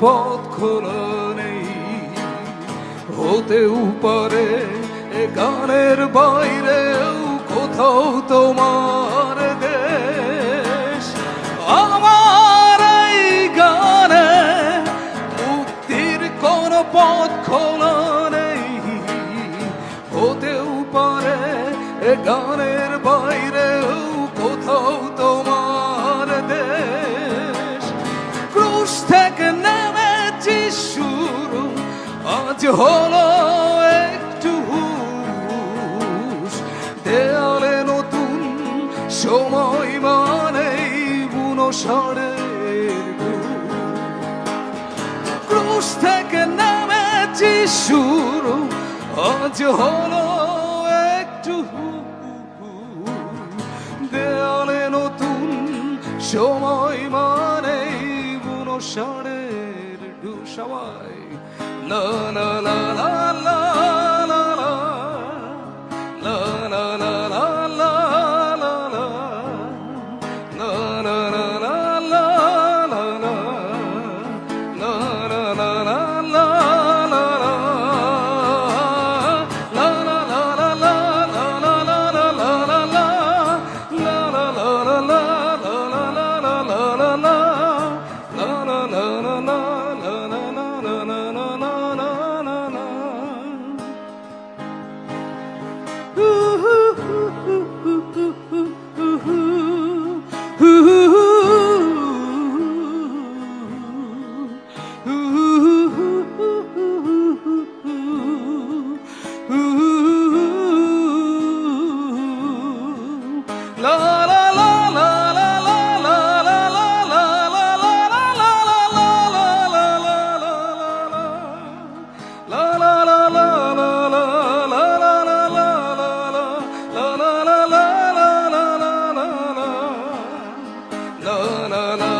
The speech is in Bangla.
পথ খোল নেই। হতে পারে এ গানের বাইরেও কোথাও তোমার দেশ। আমার এই গানে মুক্তির কোন পথ খোলা নেই। হতে পারে এ গানের বাইরেও কোথাও তোমার একটু হলো একটু দেয়ালে নতুন সময় মানে বুনো সরে ক্রুশ থেকে নামে শুরু আজ হলো একটু দেয়ালে নতুন সময় মানে বুনো সরে সবাই la la la la. Ooh. la la la